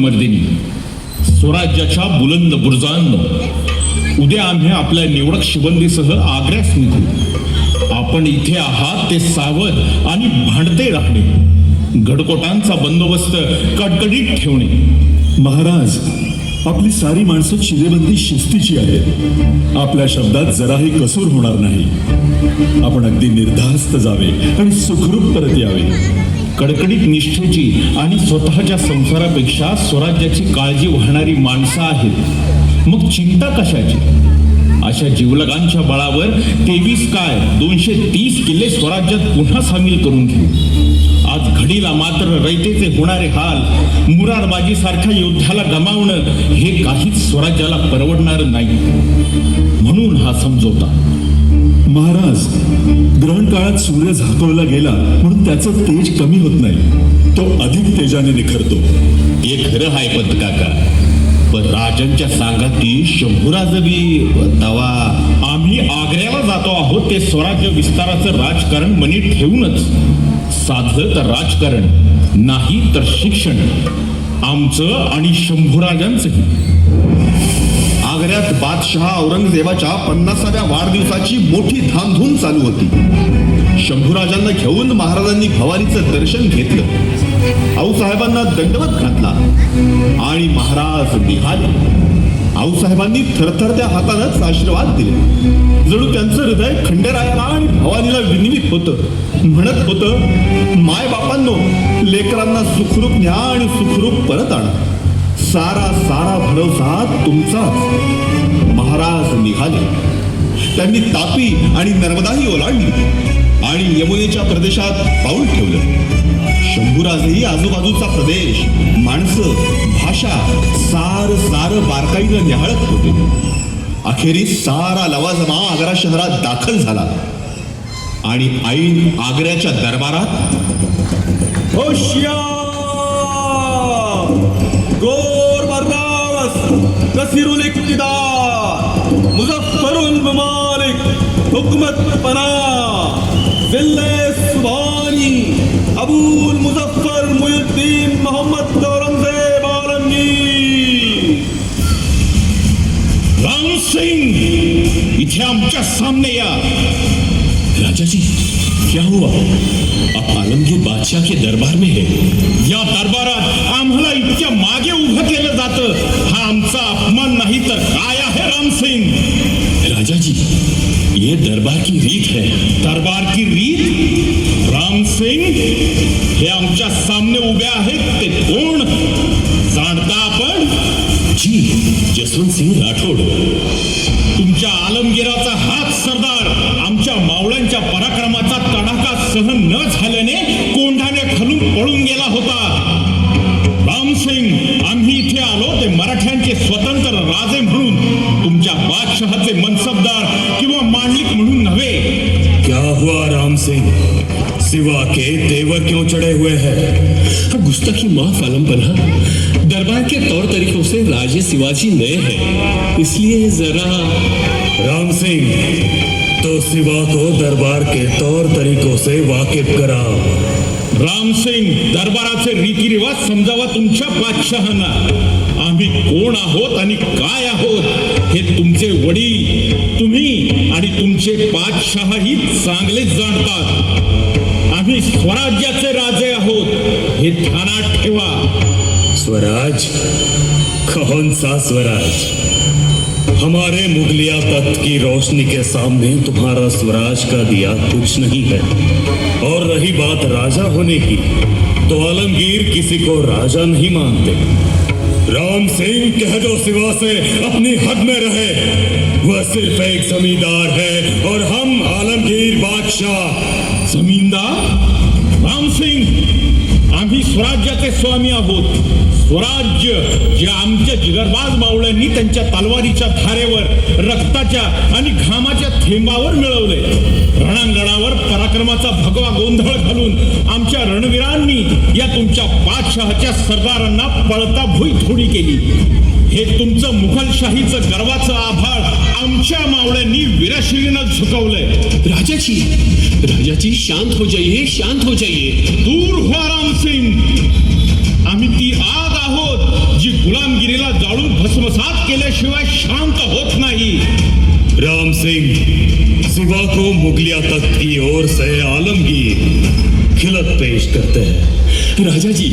मर्दिनी स्वराज्याच्या बुलंद बुर्जांनो उद्या आम्ही आपल्या निवडक शिबंदीसह आग्र्यास निघू. आपण इथे आहात ते सावध आणि भांडते राहणे गडकोटांचा बंदोबस्त कडकडीत ठेवणे. महाराज आपली सारी माणसं शिलेबंदी शिस्तीची आहेत. आपल्या शब्दात जराही कसूर होणार नाही. आपण अगदी निर्धास्त जावे आणि सुखरूप परत यावे. कडकडीत निष्ठेची आणि स्वतःच्या संसारापेक्षा स्वराज्याची काळजी वाहणारी माणसं आहेत. मग चिंता कशाची? अशा जीवलगांच्या बळावर तेवीस काय दोनशे तीस किल्ले स्वराज्यात पुन्हा सामील करून घेऊ. आज घडीला मात्र रयतेचे होणारे हाल मुरारबाजीसारख्या योद्ध्याला गमावणं हे काहीच स्वराज्याला परवडणार नाही. म्हणून हा समजोता. महाराज ग्रहण काळात सूर्य झाकवला गेला म्हणून त्याचं तेज कमी होत नाही. तो अधिक तेजाने निखरतो. हे खरं आहे पंत काका. पण राजांच्या सांगाती शंभूराजबी तवा आम्ही आग्र्याला जातो आहोत ते स्वराज्य विस्ताराचं राजकारण मनी ठेवूनच. साधलं तर राजकारण नाही तर शिक्षण. आमचं आणि शंभूराजांचंही. आग्र्यात बादशहा औरंगजेबाच्या पन्नासाव्या वाढदिवसाची मोठी धामधूम चालू होती. शंभूराजांना घेऊन महाराजांनी भवानीचं दर्शन घेतलं. आऊसाहेबांना दंडवत घातला. आणि महाराज निघाले आऊसाहेबांनी थरथरत्या हातानंच आशीर्वाद दिले. जणू त्यांचं हृदय खंडेरायाला आणि भवानीला विनिमित होतं. म्हणत होतं माय बापांनो लेकरांना सुखरूप न्या आणि सुखरूप परत आणा. सारा सारा भरोसा तुमचाच. महाराज निघाले. त्यांनी तापी आणि नर्मदाही ओलांडली. आणि यमुनेच्या प्रदेशात पाऊल ठेवलं. शंभूराजही आजूबाजूचा प्रदेश माणसं भाषा सार सार बारकाईनं निहाळत होते. अखेरीस सारा लवाजमा आग्रा शहरात दाखल झाला. आणि ऐन आग्र्याच्या दरबारात गोर बरदावस कसिरुल इक्तिदार! मुजफ्फरुल ममालिक! हुकमत पना जिल्ले सुबानी, अबूल मुजफ्फर मुयुद्दीन मोहम्मद औरंगज़ेब आलमगीर। राम सिंह, इथे आमच्या सामने या। राजा जी क्या हुआ? आप आलमगीर बादशाह के दरबार में है। या दरबारात आम्हाला इतक्या मागे उभं केलं हा आमचा अपमान नाही तर काय आहे रामसिंग राजा जी ये दरबार की रीत है। दरबार की रीत? रामसिंग हे आमच्या सामने उभे आहेत ते कोण? जाणता आपण? जी जसवंत सिंह राठोड। तुमच्या आलमगिराचा हात सरदार आमच्या मावळ्यांच्या पराक्रमाचा तडाखा सहन न झाल्याने सिंह। सिवा के तेवर क्यों चढ़े हुए हैं? गुस्ताखी माफ़ आलम पन्हा। दरबार के तौर तरीकों से राजे शिवाजी नए हैं। इसलिए जरा राम सिंह तो सिवा को दरबार के तौर तरीकों से वाकिफ करा। रामसिंग दरबाराचे रीतिरिवाज समजावा तुमच्या बादशहांना। तुम्ही कोण आहोत आणि काय आहोत हे तुमचे वडील तुम्ही आणि तुमचे पाचशहाही चांगलेच जाणतात. आम्ही स्वराज्याचे राजे आहोत हे ध्यानात ठेवा. स्वराज कौन सा स्वराज. हमारे मुगलिया तख्त की रोशनी के सामने तुम्हारा स्वराज का दिया कुछ नहीं है। और रही बात राजा होने की तो आलमगीर किसी को राजा नहीं मानते। राम सिंह कह दो सिवा से अपनी हद में रहे। वह सिर्फ एक जमींदार है और हम आलमगीर बादशाह। जमींदार? आम्ही स्वराज्याचे स्वामी आहोत. स्वराज्य जे आमच्या जिगरबाज मावळ्यांनी त्यांच्या तलवारीच्या धारेवर रक्ताच्या आणि घामाच्या थेंबावर मिळवले. रणांगणावर पराक्रमाचा भगवा गोंधळ घालून आमच्या रणवीरांनी या तुमच्या बादशहाच्या सरदारांना पळता भुई थोडी केली. हे तुमचं मुघलशाहीचं गर्वाचं आभाळ आमच्या मावळ्यांनी विराशिरीनं झुकवलंय. राजाची राजाची शांत हो जाइए शांत हो जाइए. दूर हो आरामसे रामसिंग आम्ही ती आग आहोत जी गुलामगिरीला जाळून भस्मसात केल्याशिवाय शांत होत नाही. राम सिंह सिवा को मुगलिया तख्त की ओर से आलमगीर खिलत पेश करते हैं। राजा जी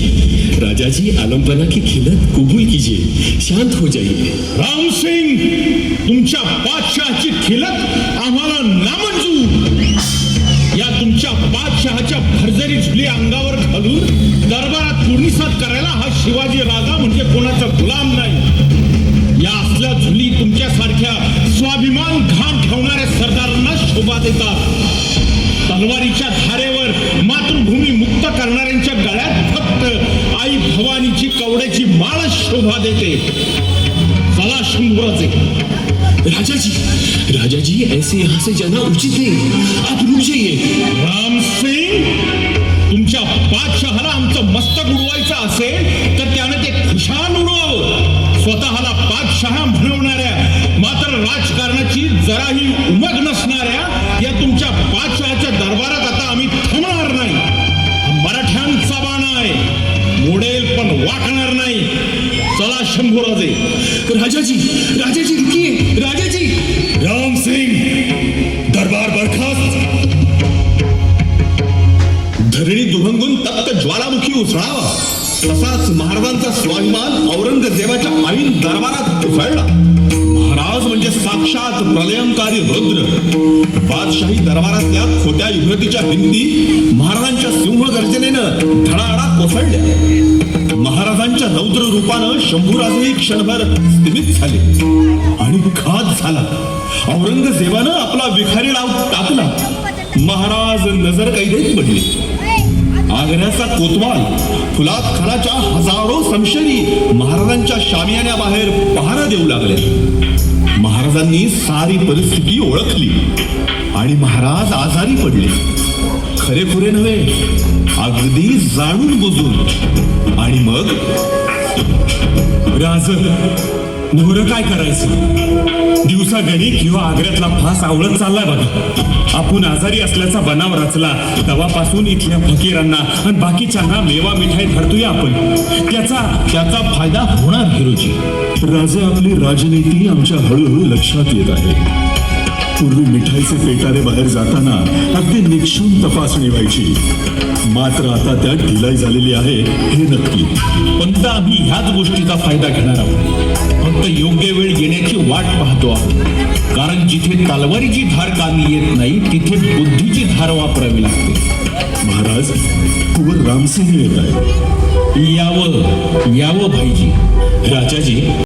राजा जी आलमपना की खिलत कबूल कीजिए। शांत हो जाइए। रामसिंग तुमच्या बादशहाची खिलत आम्हाला शहाच्या भरजरी झुली अंगावर घालून दरबारात कुर्निसात करायला हा शिवाजी राजा म्हणजे कोणाचा गुलाम नाही. या असल्या झुली तुमच्यासारख्या स्वाभिमान घाम ठेवणाऱ्या सरदारांना शोभा देतात. तलवारीच्या धारेवर मातृभूमी मुक्त करणाऱ्यांच्या गळ्यात फक्त आई भवानीची कवड्याची माळ शोभा देते. चला शंभराचे राजा जी राजा जी ऐसे यहाँ से जाना उचित नहीं। आप रुक जाइए राम सिंग तुमच्या बादशहाला आमचं मस्तक उडवायचं असेल तर त्याने ते खुशाल उडवावं. स्वतःला बादशहा म्हणवणाऱ्या मात्र राजकारणाची जराही उमग नसणाऱ्या या तुमच्या बादशहाच्या दरबारात आता आम्ही थांबणार नाही. मराठ्यांचा बाण आहे. मोडेल पण वाकणार नाही. चला शंभूराजे. राजा जी राजा धरणी दुभंगून तप्त ज्वालामुखी उसळावा. तसाच महाराजांचा स्वाभिमान औरंगजेबाच्या आईन दरबारात उसळला. महाराज म्हणजे साक्षात प्रलयंकारी रुद्र. बादशाही दरबारातल्या खोट्या इब्रतीच्या भिंती महाराजांच्या सिंह गर्जनेनं धडाडा कोसळल्या. महाराजांच्या रौद्र रूपानं शंभूराजही क्षणभर स्थिमित झाले. आणि घात झाला. औरंगजेबानं आपला विखारी डाव टाकला महाराज नजर कैदेत पडले. आग्र्याचा कोतवाल फुलात खानाच्या हजारो संशयी महाराजांच्या शामियान्या बाहेर पहारा देऊ लागले. महाराजांनी सारी परिस्थिती ओळखली आणि महाराज आजारी पडले. खरेखुरे नव्हे अगदी जाणून बुजून. आणि मग? राज मोहर काय करायचं? दिवसा गणी किंवा आग्र्यातला फास आवळत चाललाय बघा. आपण आजारी असल्याचा बनाव रचला तेव्हापासून इथल्या फकीरांना आणि बाकीच्यांना मेवा मिठाई धरतोय आपण. त्याचा त्याचा फायदा होणार हिरोजी. राजे आपली राजनीती आमच्या हळूहळू लक्षात येत आहे. पूर्वी मिठाईचे पेटारे बाहेर जाताना अगदी निक्षून तपासणी व्हायची. मात्र आता त्यात ढिलाई झालेली आहे हे नक्की. पण तर आम्ही ह्याच गोष्टीचा फायदा घेणार आहोत. फक्त योग्य वेळ येण्याची वाट पाहतो आहोत कारण जिथे तलवारीची धार कामी येत नाही तिथे बुद्धीची धार वापरावी लागते. महाराज कुवर रामसिंह येत आहे यावं यावं भाईजी. राजाजी